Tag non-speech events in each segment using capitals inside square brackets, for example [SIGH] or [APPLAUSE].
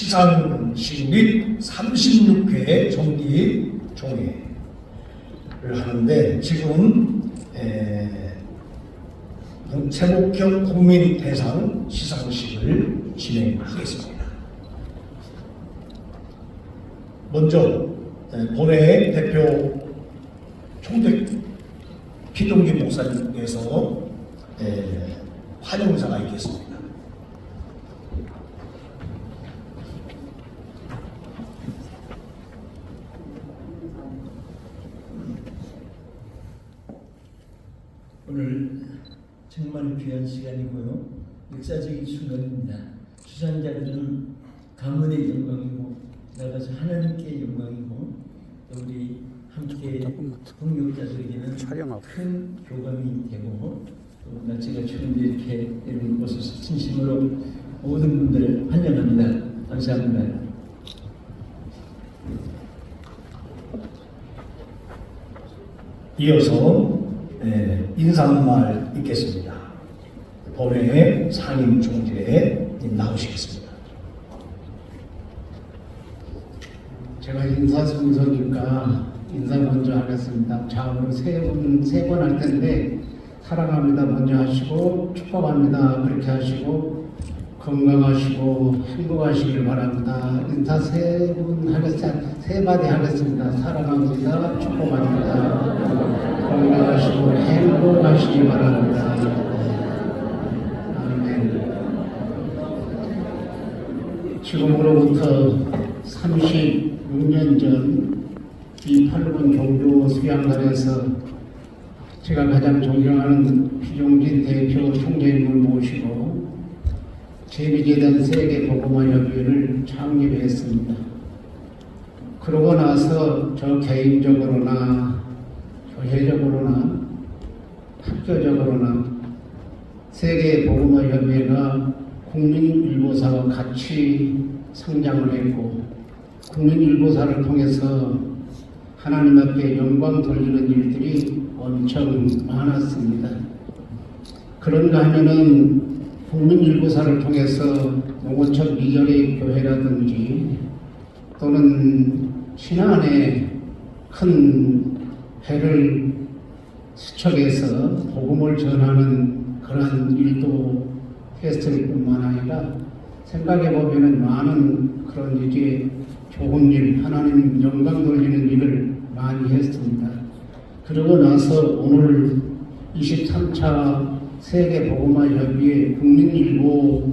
시상식 및 36회 정기 종회를 하는데 지금 에, 세곡협 국민 대상 시상식을 진행하겠습니다. 먼저 에, 본회 대표 총대 피동기 목사님께서 에, 환영사가 있겠습니다. 오늘 귀한 시간이고요. 역사적인 순간입니다. 수상자들은 가문의 영광이고 나가서 하나님께 영광이고 또 우리 함께 동역자들에게는. 큰 교감이 되고 또 날씨가 추운데 이렇게 이런 곳을 진심으로 모든 분들 환영합니다. 감사합니다. 이어서 에, 인사말 있겠습니다. 본회 상임 총재 나오시겠습니다. 제가 인사 순서니까 인사 먼저 하겠습니다. 자으로 세분세번 할 텐데 사랑합니다 먼저 하시고 축복합니다 그렇게 하시고 건강하시고 행복하시길 바랍니다. 인사 세 분 하겠습니다. 세 마디 하겠습니다. 사랑합니다. 축복합니다. 건강하시고 행복하시기 바랍니다. 아멘. 지금으로부터 36년 전이 8번 종교 수양단에서 제가 가장 존경하는 피종진 대표 총재님을 모시고 제비재단 세계복음화협의회를 창립했습니다. 그러고 나서 저 개인적으로나 교회적으로나 학교적으로나 세계복음화협의회가 국민일보사와 같이 성장을 했고 국민일보사를 통해서 하나님 앞에 영광 돌리는 일들이 엄청 많았습니다. 그런가 하면은 국민일보사를 통해서 농어촌 미전의 교회라든지 또는 신안에 큰 배를 수척해서 복음을 전하는 그러한 일도 했을 뿐만 아니라 생각해 보면은 많은 그런 이제 좋은 일, 하나님 영광 돌리는 일을 많이 했습니다. 그러고 나서 오늘 23차 세계 복음화 협의회 국민일보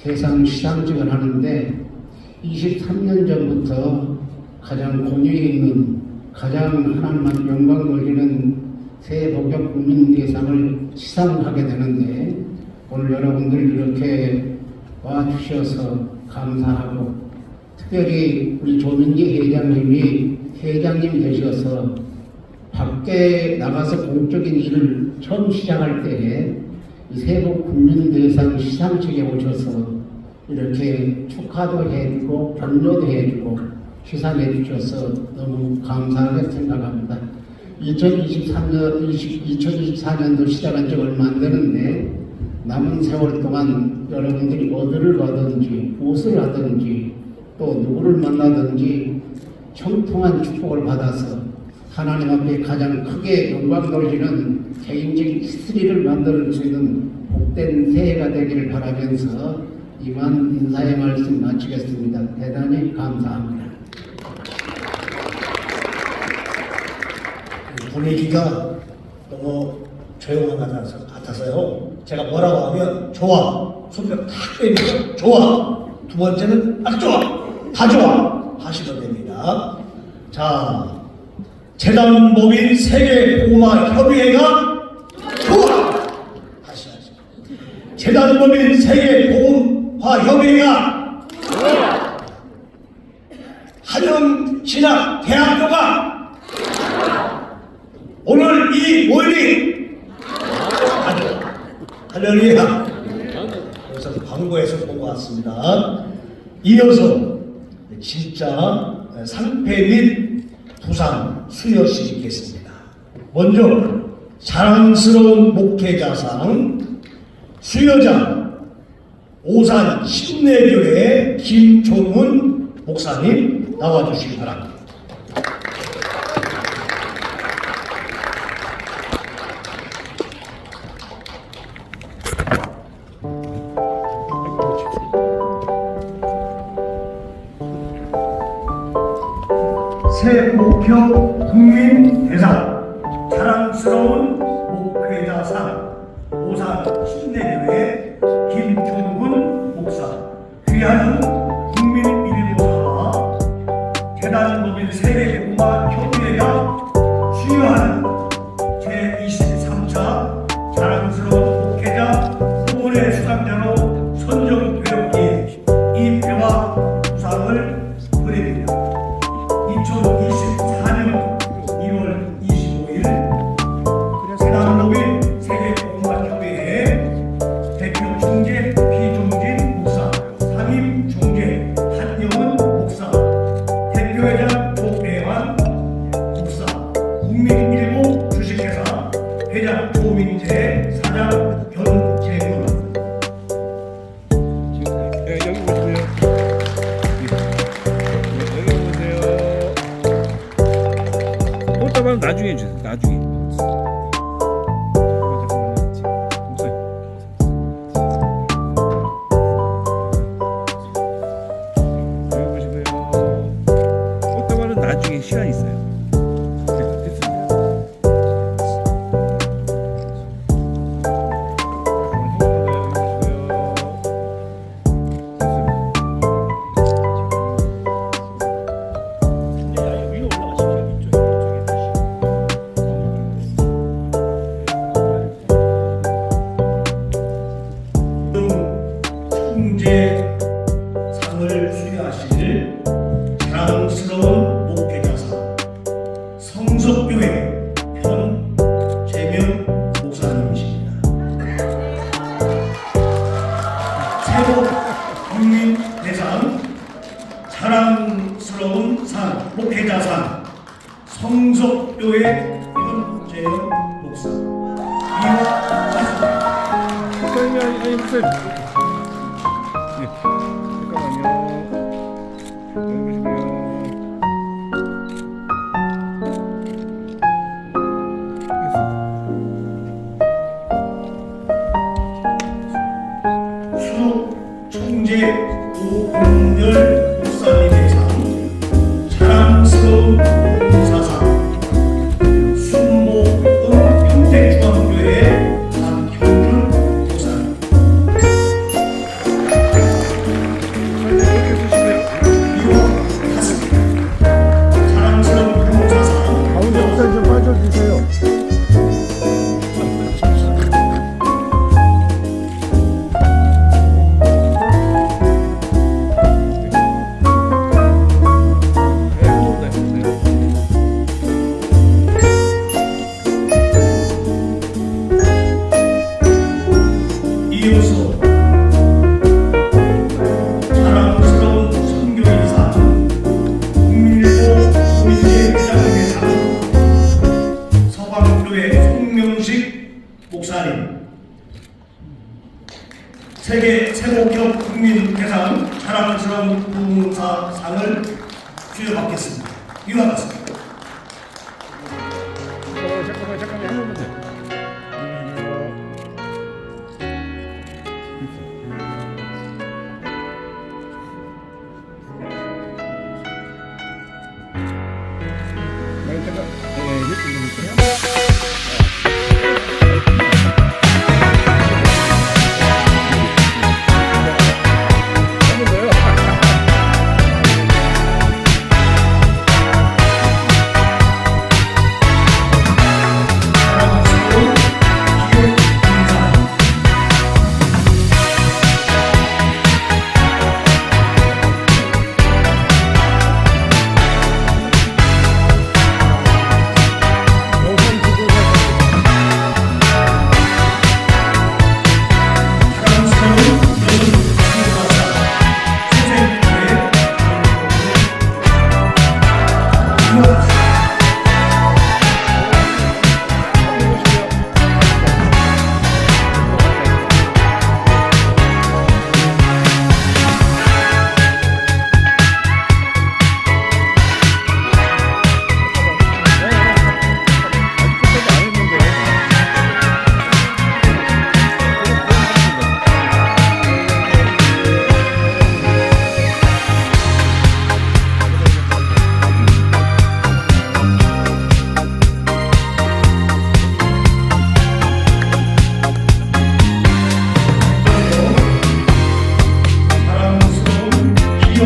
대상 시상식을 하는데 23년 전부터 가장 공유에 있는 가장 하나님 앞 영광 돌리는 새 복역 국민 대상을 시상하게 되는데 오늘 여러분들 이렇게 와 주셔서 감사하고 특별히 우리 조민기 회장님이 회장님 되셔서 밖에 나가서 공적인 일을 처음 시작할 때에 이 세복 국민대상 시상식에 오셔서 이렇게 축하도 해주고 격려도 해주고 시상해 주셔서 너무 감사하게 생각합니다. 2023년, 2024년도 시작한 지 얼마 안 되는데 남은 세월 동안 여러분들이 어디를 가든지 무엇을 하든지 또 누구를 만나든지 청통한 축복을 받아서 하나님 앞에 가장 크게 영광 돌리는 개인적인 히스토리를 만들 수 있는 복된 새해가 되기를 바라면서 이만 인사의 말씀 마치겠습니다. 대단히 감사합니다. 분위기가 너무 조용한 것 같아서- 같아서요. 제가 뭐라고 하면 좋아. 손뼉 탁 빼면서 좋아. 두 번째는 딱 좋아. 다 좋아. 하시면 됩니다. 자, 재단 법인 세계복음화 협의회가 좋아. 다시 하시. 재단 법인 세계복음화 협의회가 한영 신학 대학교가 오늘 이 모임이 할렐루야. 그래서 광고에서 보고 왔습니다. 이어서 진짜 상패 및 부상 수여시키겠습니다. 먼저 자랑스러운 목회자상 수여자 오산 신내교회 김종훈 목사님 나와주시기 바랍니다. 답은 나중에 주세요. 나중에. 대자산 성석교회 현재영 목사 이호 목사님.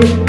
you.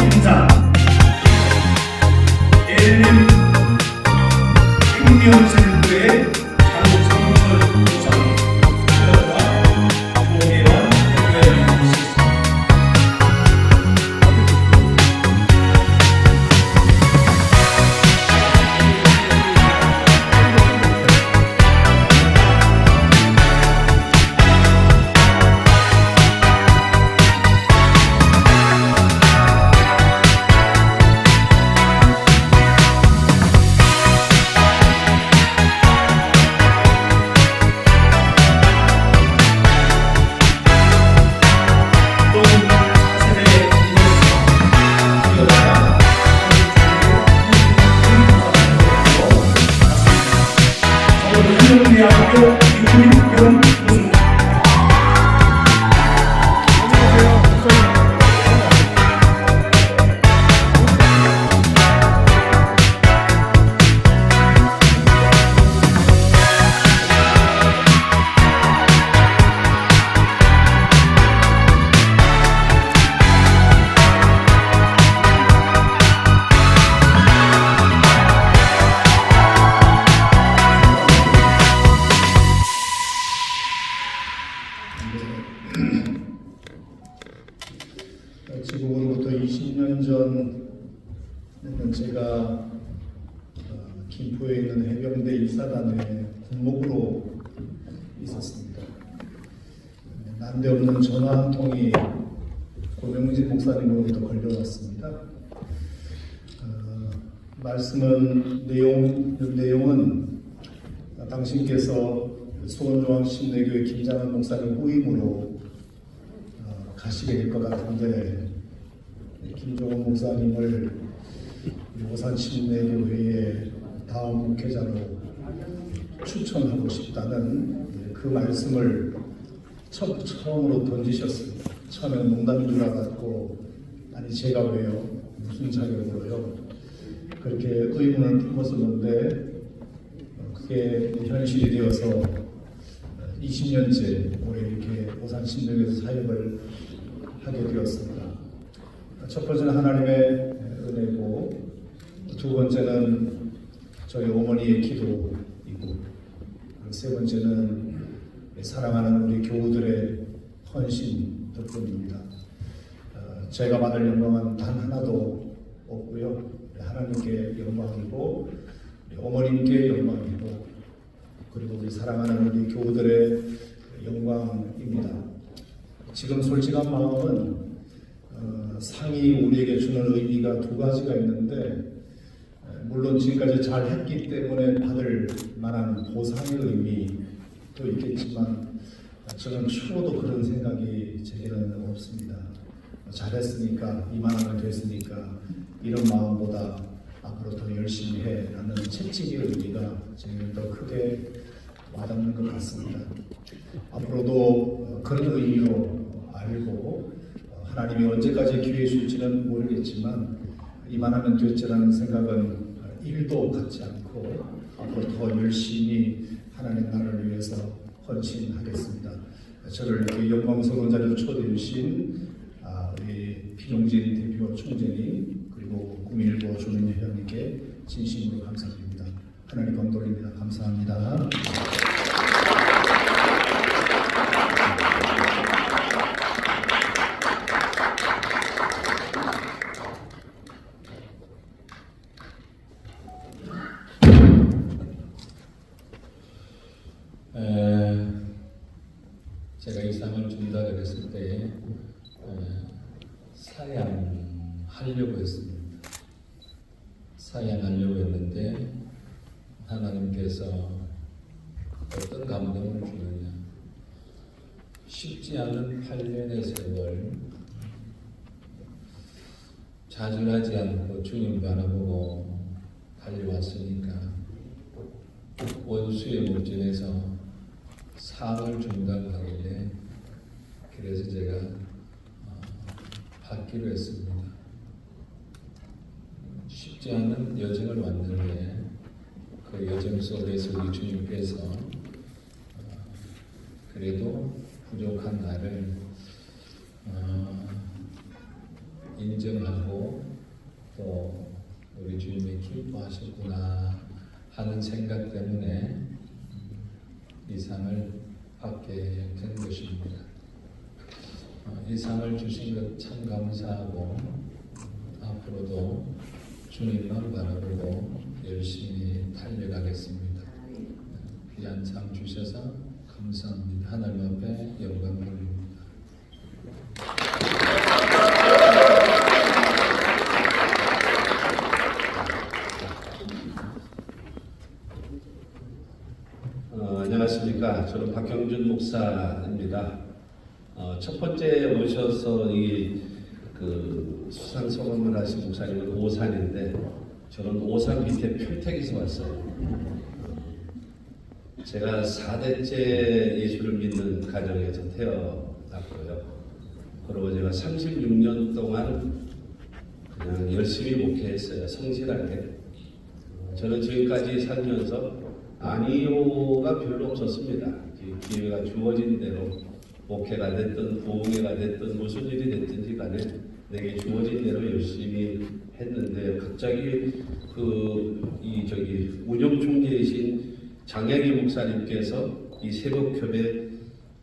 세요. 난데없는 전화 한 통이 고명진 목사님으로부터 걸려왔습니다. 어, 말씀은 내용 내용은 당신께서 수원중앙 신내교회 김장한 목사님 후임으로 어, 가시게 될 것 같은데 김종원 목사님을 오산 신내교회의 다음 목회자로 추천하고 싶다는 그 말씀을 처, 처음으로 던지셨습니다. 처음엔 농담인 줄 알았고 아니 제가 왜요? 무슨 자격으로요? 그렇게 의문을 품었었는데 어, 그게 현실이 되어서 20년째 올해 이렇게 오산 신도에서 사역을 하게 되었습니다. 첫 번째는 하나님의 은혜고 두 번째는 저희 어머니의 기도이고 세 번째는 사랑하는 우리 교우들의 헌신 덕분입니다. 어, 제가 받을 영광은 단 하나도 없고요. 하나님께 영광이고 어머님께 영광이고 그리고 우리 사랑하는 우리 교우들의 영광입니다. 지금 솔직한 마음은 어, 상이 우리에게 주는 의미가 두 가지가 있는데 에, 물론 지금까지 잘 했기 때문에 받을 만한 보상의 의미 도 있겠지만 저는 추호도 그런 생각이 제게는 없습니다. 잘했으니까 이만하면 됐으니까 이런 마음보다 앞으로 더 열심히 해라는 채찍의 의미가 제게는 더 크게 와닿는 것 같습니다. 앞으로도 어, 그런 의미로 알고 어, 하나님이 언제까지 기회 주실지는 모르겠지만 이만하면 됐지라는 생각은 일도 갖지 않고 앞으로 더 열심히 하나님 나라를 위해서 헌신하겠습니다. 저를 이렇게 영광스러운 자리로 초대해 주신 아, 우리 피용진 대표 총재님 그리고 국민일보 조민희 회장님께 진심으로 감사드립니다. 하나님 감독입니다. 감사합니다. 에, 제가 이 상을 준다 그랬을 때 에, 사양하려고 했습니다. 사양하려고 했는데 하나님께서 어떤 감동을 주느냐 쉽지 않은 8년의 세월 좌절하지 않고 주님 바라보고 달려왔으니까 원수의 물전에서 상을 준다고 하길래 그래서 제가 어, 받기로 했습니다. 쉽지 않은 여정을 왔는데 그 여정 속에서 우리 주님께서 어, 그래도 부족한 나를 어, 인정하고 또 우리 주님이 기뻐하셨구나 하는 생각 때문에 이 상을 받게 된 것입니다. 어, 이 상을 주신 것 참 감사하고 앞으로도 주님만 바라보고 열심히 달려가겠습니다. 귀한 상 주셔서 감사합니다. 하나님 앞에 영광 돌립니다. 어, 안녕하십니까. 저는 박경준 목사입니다. 어, 첫 번째 오셔서 이그 수상 소감을 하신 목사님은 오산인데 저는 오산 밑에 평택에서 왔어요. 제가 4대째 예수를 믿는 가정에서 태어났고요. 그리고 제가 36년 동안 그냥 열심히 목회했어요. 성실하게. 저는 지금까지 살면서 아니요가 별로 없었습니다. 이 기회가 주어진 대로 목회가 됐든 부흥회가 됐든 무슨 일이 됐든지 간에 내게 주어진 대로 열심히 했는데 갑자기 그 이 저기 운영 총재이신 장혜기 목사님께서 이 세복협에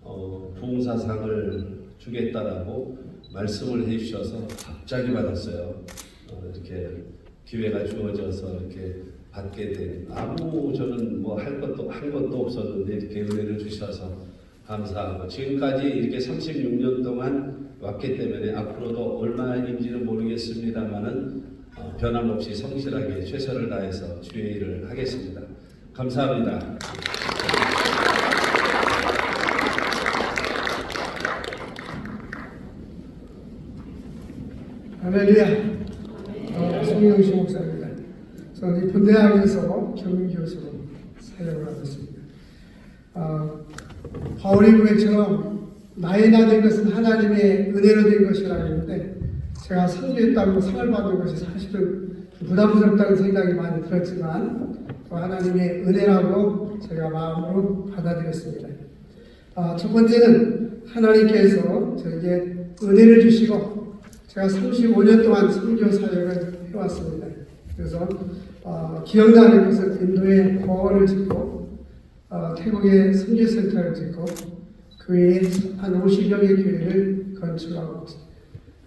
어, 부흥사상을 주겠다라고 말씀을 해주셔서 갑자기 받았어요. 어, 이렇게 기회가 주어져서 이렇게 받게 된 아무 저는 뭐 할 것도 한 것도 없었는데 이렇게 은혜를 주셔서 감사하고 지금까지 이렇게 36년 동안 왔기 때문에 앞으로도 얼마인지는 모르겠습니다만은 어, 변함없이 성실하게 최선을 다해서 주의 일을 하겠습니다. 감사합니다. 할렐루야. 어, 송영시 목사입니다. 저는 이 본대학에서 경교수로 사역을 하고 있습니다. 어, 바울이 고백처럼 나이 나 된 것은 하나님의 은혜로 된 것이라고 했는데 제가 선교했다고 상을 받는 것이 사실은 부담스럽다는 생각이 많이 들었지만 또 하나님의 은혜라고 제가 마음으로 받아들였습니다. 아, 첫 번째는 하나님께서 저에게 은혜를 주시고 제가 35년 동안 선교 사역을 해왔습니다. 그래서 어, 기억나는 것은 인도에 공원을 짓고 어, 태국에 선교센터를 짓고 그 외에 한 50여 개 교회를 건축하고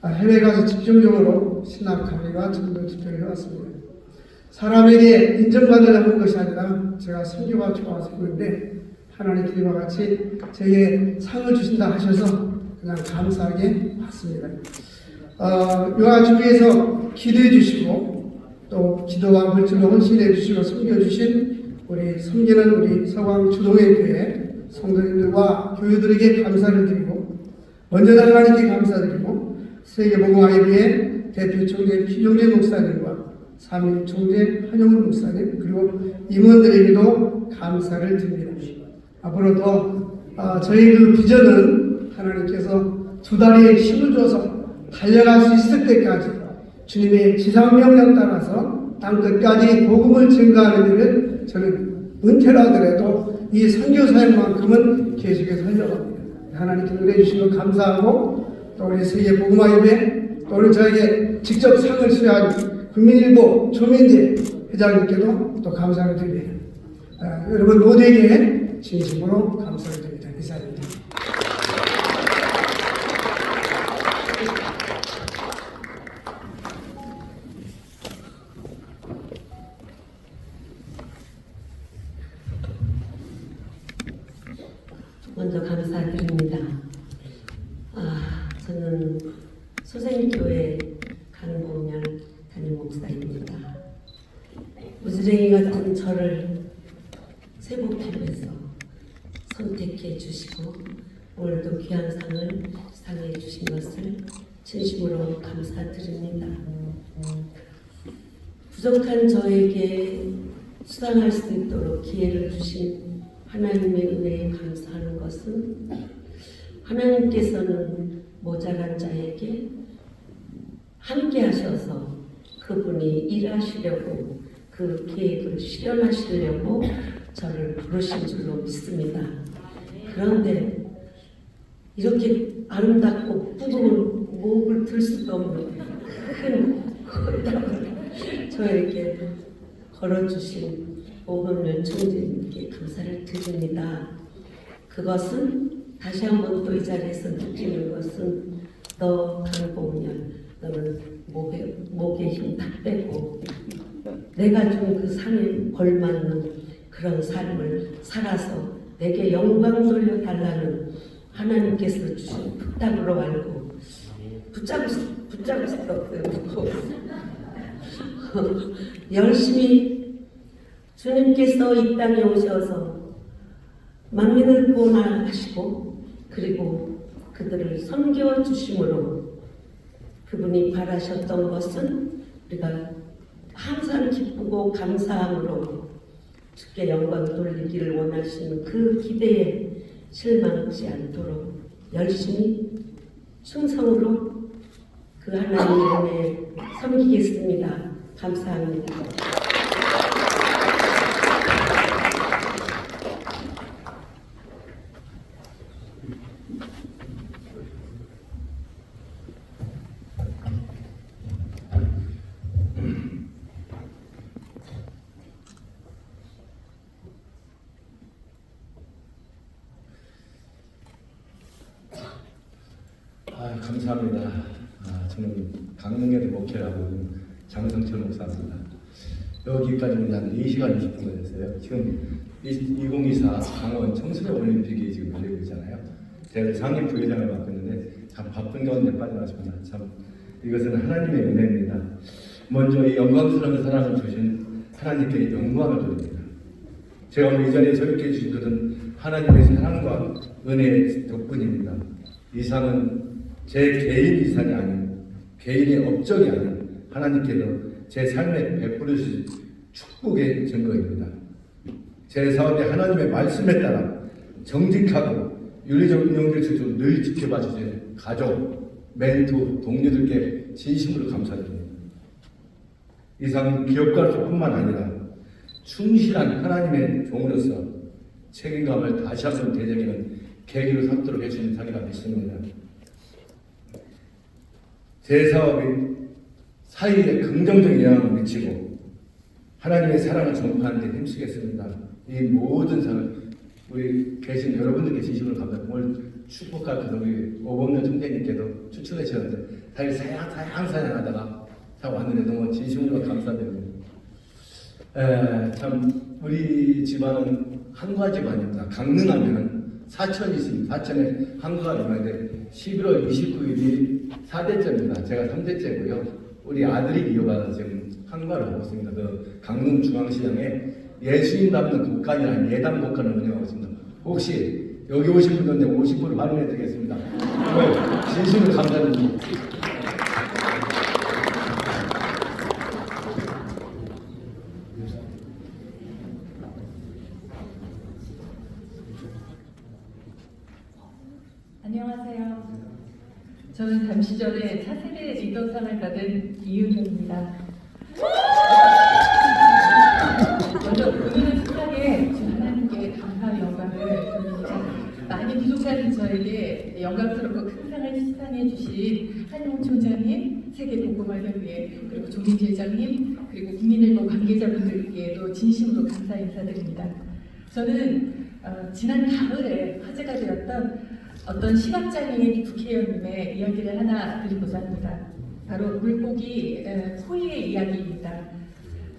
아, 해외 가서 집중적으로 신학 강의와 전도 집회를 해왔습니다. 사람에게 인정받으려는 것이 아니라 제가 선교가 좋아서 그런데 하나님께 이와 같이 제게 상을 주신다 하셔서 그냥 감사하게 받습니다. 어, 요하 주위에서 기도해 주시고 또 기도와 물질로 헌신해 주시고 섬겨 주신 우리 섬기는 우리 서광 주동회 교회 성도님들과 교회들에게 감사를 드리고 먼저 하나님께 감사드리고 세계복음화의회 대표 총재 김용재 목사님과 삼임 총재 한용훈 목사님 그리고 임원들에게도 감사를 드립니다. 앞으로도 어, 저희 그 비전은 하나님께서 두 다리에 힘을 줘서 달려갈 수 있을 때까지 주님의 지상명령 따라서 땅 끝까지 복음을 증가하는 일을 저는 은퇴를 하더라도 이 선교 사역만큼은 계속해서 하려고 합니다. 하나님께 은혜 거 감사하고 또 우리 세계 복음화협회 또 오늘 저에게 직접 상을 수여한 국민일보 조민재 회장님께도 또 감사를 드립니다. 아, 여러분 모두에게 진심으로 감사를 드립니다. 이상입니다. 먼저 감사드립니다. 아, 저는 소생교회 강봉열 담임 목사입니다. 무지랭이 같은 저를 세복팀에서 선택해 주시고 오늘도 귀한 상을 상해 주신 것을 진심으로 감사드립니다. 부족한 저에게 수상할 수 있도록 기회를 주신 하나님의 은혜에 감사하는 것은 하나님께서는 모자란 자에게 함께 하셔서 그분이 일하시려고 그 계획을 실현하시려고 저를 부르신 줄로 믿습니다. 그런데 이렇게 아름답고 뜨거운 목을 들 수도 없는 큰 고담을 저에게 걸어주신 오금열 총재님께 감사를 드립니다. 그것은 다시 한번 또 이 자리에서 느끼는 것은 너 강봉년 너는 목에 목에 힘 다 빼고 내가 준 그 상에 걸맞는 그런 삶을 살아서 내게 영광 돌려 달라는 하나님께서 주신 부탁으로 알고 붙잡을 수도 없고 [LAUGHS] 열심히 주님께서 이 땅에 오셔서 만민을 구원하시고 그리고 그들을 섬겨 주심으로 그분이 바라셨던 것은 우리가 항상 기쁘고 감사함으로 주께 영광 돌리기를 원하시는 그 기대에 실망하지 않도록 열심히 충성으로 그 하나님의 섬기겠습니다. 감사합니다. 아, 감사합니다. 아, 저는 강릉에도 목회를 하고 있는 장성철 목사입니다. 여기까지 오는데 한 4시간 20분 걸렸어요. 지금 2024 강원 청소년 올림픽이 지금 열리고 있잖아요. 제가 상임 부회장을 맡고 있는데 참 바쁜 가운데 빠져나왔습니다. 참 이것은 하나님의 은혜입니다. 먼저 이 영광스러운 사랑을 주신 하나님께 영광을 돌립니다. 제가 오늘 이 자리에 서 있게 해주신 것은 하나님의 사랑과 은혜 덕분입니다. 이 상은 제 개인 이상이 아닌 개인의 업적이 아닌 하나님께서 제 삶에 베풀어 주신 축복의 증거입니다. 제 사업에 하나님의 말씀에 따라 정직하고 윤리적 운영될 수 있도록 늘 지켜봐 주신 가족, 멘토, 동료들께 진심으로 감사드립니다. 이상 기업가뿐만 아니라 충실한 하나님의 종으로서 책임감을 다시 한번 되새기는 계기로 삼도록 해주신 상이라 믿습니다. 제 사업이 사회에 긍정적인 영향을 미치고 하나님의 사랑을 전파하는 데 힘쓰겠습니다. 이 모든 사람 우리 계신 여러분들께 진심으로 감사합니다. 오늘 축복할 그 우리 오범련 총장님께도 추천해 주셨는데 사실 사양 사양 사양하다가 참 왔는데 너무 진심으로 감사드립니다. 에, 참 우리 집안은 한과 집안입니다. 강릉하면 사천이 있습니다. 사천에 한과가 있는데 11월 29일이 4대째입니다. 제가 3대째고요. 우리 아들이 이어받아 지금 한과를 하고 있습니다. 그 강릉 중앙시장에 예수님 닮는 국간이라는 예담 국간을 운영하고 있습니다. 혹시 여기 오신 분들 50% 할인해 드리겠습니다. 정말 진심으로 감사드립니다. 안녕하세요. 저는 잠시 전에 차세대 리더상을 받은 이윤정입니다. 먼저 시작에 주 하나님께 감사 영광을 돌립니다. 많이 부족한 저에게 영광스럽고 큰 상을 시상해 주신 한용 총장님, 세계보고마협의회, 그리고 조민재 장님, 그리고 국민일보 관계자분들께도 진심으로 감사 인사드립니다. 저는 어, 지난 가을에 화제가 되었던 어떤 시각장애인 국회의원님의 이야기를 하나 드리고자 합니다. 바로 물고기 에, 코이의 이야기입니다.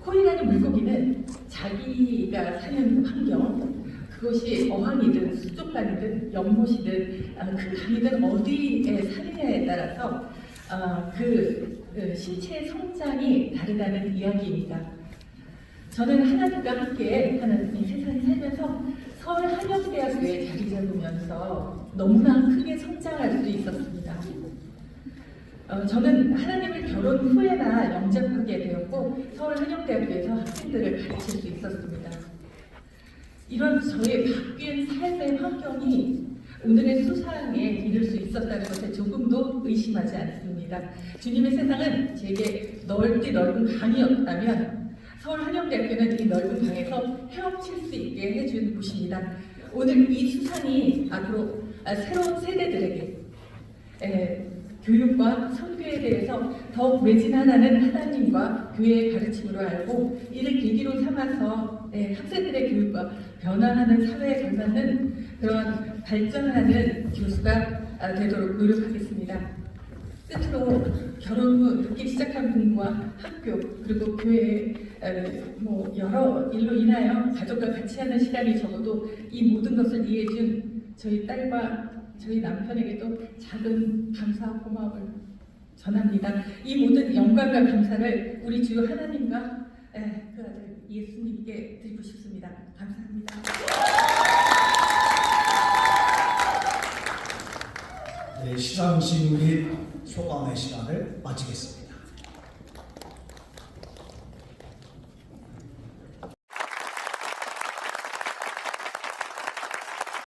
코이라는 물고기는 자기가 사는 환경, 그것이 어항이든 수족관이든 연못이든 아, 큰 강이든 어디에 사느냐에 따라서 아, 그, 그 신체의 성장이 다르다는 이야기입니다. 저는 하나님과 함께 이 세상에 살면서 서울 한영대학교에 자리 잡으면서 너무나 크게 성장할 수 있었습니다. 어, 저는 하나님을 결혼 후에나 영접하게 되었고 서울 한영대학교에서 학생들을 가르칠 수 있었습니다. 이런 저의 바뀐 삶의 환경이 오늘의 수상에 이를 수 있었다는 것에 조금도 의심하지 않습니다. 주님의 세상은 제게 넓디 넓은 강이었다면 서울 한영대학교는 이 넓은 강에서 헤엄칠 수 있게 해준 곳입니다. 오늘 이 수상이 앞으로 아, 새로운 세대들에게 에, 교육과 선교에 대해서 더욱 매진하다는 하나님과 교회의 가르침으로 알고 이를 계기로 삼아서 에, 학생들의 교육과 변화하는 사회에 걸맞는 그런 발전하는 교수가 아, 되도록 노력하겠습니다. 끝으로 결혼 후 늦게 시작한 공부와 학교 그리고 교회 에, 뭐 여러 일로 인하여 가족과 같이 하는 시간이 적어도 이 모든 것을 이해해준 저희 딸과 저희 남편에게도 작은 감사와 고마움을 전합니다. 이 모든 영광과 감사를 우리 주 하나님과 에, 그 아들 예수님께 드리고 싶습니다. 감사합니다. 네, 시상식 및 소감의 시간을 마치겠습니다.